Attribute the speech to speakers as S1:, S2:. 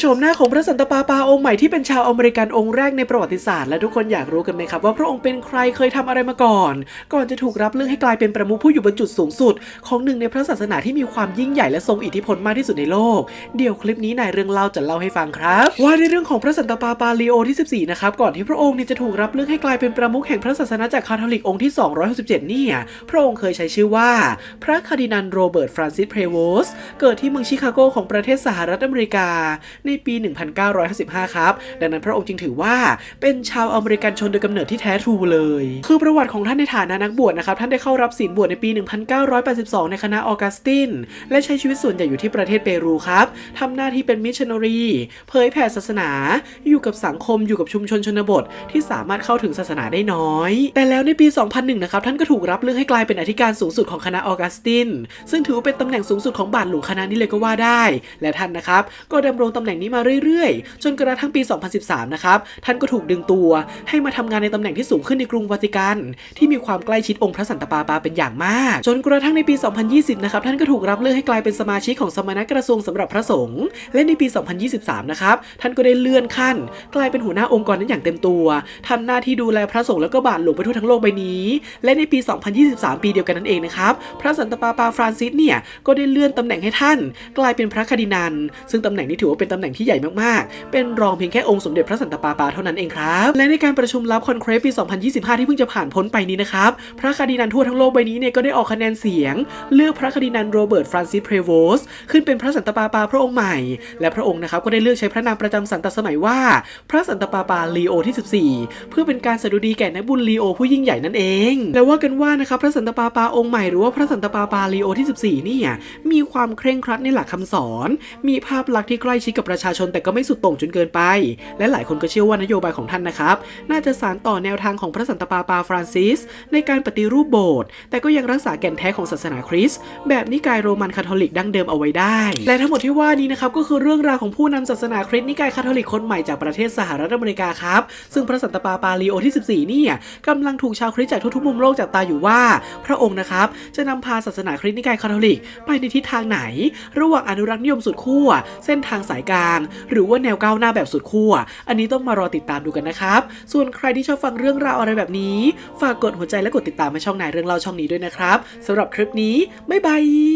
S1: โฉมหน้าของพระสันตะปาปาองค์ใหม่ที่เป็นชาวอเมริกันองค์แรกในประวัติศาสตร์และทุกคนอยากรู้กันไหมครับว่าพระองค์เป็นใครเคยทำอะไรมาก่อน ก่อนจะถูกรับเลือกให้กลายเป็นประมุขผู้อยู่บนจุดสูงสุด ของหนึ่งในพระศาสนาที่มีความยิ่งใหญ่และทรงอิทธิพลมากที่สุดในโลก เดี๋ยวคลิปนี้นายเรื่องเล่าจะเล่าให้ฟังครับ ว่าในเรื่องของพระสันตะปาปาลีโอที่14นะครับก่อนที่พระองค์เนี่ยจะถูกรับเลือกให้กลายเป็นประมุขแห่งพระศาสนาจากคาทอลิกองค์ที่ 267 เนี่ยพระองค์เคยใช้ชื่อว่า พระคาร์ดินัลโรเบิร์ตฟรานซิสเพรโวสเกิดที่เมืองชิคาโกของประเทศสหรัฐอเมริกา ในในปี 1955 ครับ ดังนั้นพระองค์จึงถือว่าเป็นชาวอเมริกันชนโดยกำเนิดที่แท้ทรูเลย คือประวัติของท่านในฐานะนักบวชนะครับ ท่านได้เข้ารับศีลบวชในปี 1982 ในคณะออกัสติน และใช้ชีวิตส่วนใหญ่อยู่ที่ประเทศเปรูครับทำหน้าที่เป็นมิชชันนารีเผยแผ่ศาสนา อยู่กับสังคมอยู่กับชุมชนชนบท ที่สามารถเข้าถึงศาสนาได้น้อย แต่แล้วในปี 2001 นะครับ ท่านก็ถูกรับเลือกให้กลายเป็นอธิการสูงสุดของคณะออกัสติน ซึ่งถือว่าเป็นตำแหน่งสูงสุดของบาทหลวงคณะนี้เลยก็ว่าได้ และท่านนะครับก็ดำรงตำแหน่งนี้มาเรื่อยๆ จนกระทั่งปี 2013 นะครับ ท่านก็ถูกดึงตัว ให้มาทำงานในตำแหน่งที่สูงขึ้นในกรุงวาติกัน ที่มีความใกล้ชิดองค์พระสันตะปาปาเป็นอย่างมาก จนกระทั่งในปี 2020 นะครับ ท่านก็ถูกรับเลือกให้กลายเป็นสมาชิกของสมณกระทรวงสำหรับพระสงฆ์ และในปี 2023 นะครับ ท่านก็ได้เลื่อนขั้น กลายเป็นหัวหน้าองค์กรนั้นอย่างเต็มตัวทำหน้าที่ดูแลพระสงฆ์แล้วก็บาทหลวงไปทั่วทั้งโลกใบนี้ และในปี 2023 ปีเดียวกันนั่นเองนะครับ พระสันตะปาปาฟรานซิสเนี่ย ก็ได้เลื่อนตำแหน่งให้ท่าน กลายเป็นพระคดินัลซึ่งตำแหน่งนี้ถือว่าเป็นตำแหน่งที่ใหญ่มากๆ เป็นรองเพียงแค่องค์สมเด็จพระสันตะปาปาเท่านั้นเองครับ และในการประชุมลับคอนเครฟปี 2025 ที่เพิ่งจะผ่านพ้นไปนี้นะครับ พระคาร์ดินัลทั่วทั้งโลกใบนี้เนี่ยก็ได้ออกคะแนนเสียง เลือกพระคาร์ดินัลโรเบิร์ตฟรานซิสเพรโวสขึ้นเป็นพระสันตะปาปาพระองค์ใหม่ และพระองค์นะครับก็ได้เลือกใช้พระนามประจำสันตสมัยว่า พระสันตะปาปาลีโอที่ 14 เพื่อเป็นการสดุดีแก่นักบุญลีโอผู้ยิ่งใหญ่นั่นเอง แล้วว่ากันว่านะครับพระสันตะปาปาองค์ใหม่หรือว่าพระสันตะปาปาลีโอที่ 14 เนี่ยมีความเคร่งครัดในหลักคำสอน มีภาพลักษณ์ที่ใกล้ชิดกับประชาชนแต่ก็ไม่สุดโต่งจนเกินไป และหลายคนก็เชื่อว่านโยบายของท่านนะครับ น่าจะสานต่อแนวทางของพระสันตะปาปาฟรานซิส ในการปฏิรูปโบสถ์แต่ก็ยังรักษาแก่นแท้ของศาสนาคริสต์แบบนิกายโรมันคาทอลิกดั้งเดิมเอาไว้ได้ และทั้งหมดที่ว่านี้นะครับก็คือเรื่องราวของผู้นำศาสนาคริสต์นิกายคาทอลิกคนใหม่จากประเทศสหรัฐอเมริกาครับซึ่งพระสันตะปาปาลีโอที่ 14 เนี่ยกำลังถูกชาวคริสต์จากทุกๆมุมโลกจับตาอยู่ว่า พระองค์นะครับจะนำพาศาสนาคริสต์นิกายคาทอลิก ไปในทิศทางไหน ระหว่างอนุรักษ์นิยมสุดขั้วเส้นทางสายกาง หรือว่าแนวก้าวหน้าแบบสุดขั้วอันนี้ต้องมารอติดตามดูกันนะครับ ส่วนใครที่ชอบฟังเรื่องราวอะไรแบบนี้ ฝากกดหัวใจและกดติดตามมาช่องนายเรื่องเล่าช่องนี้ด้วยนะครับสำหรับคลิปนี้บ๊ายบาย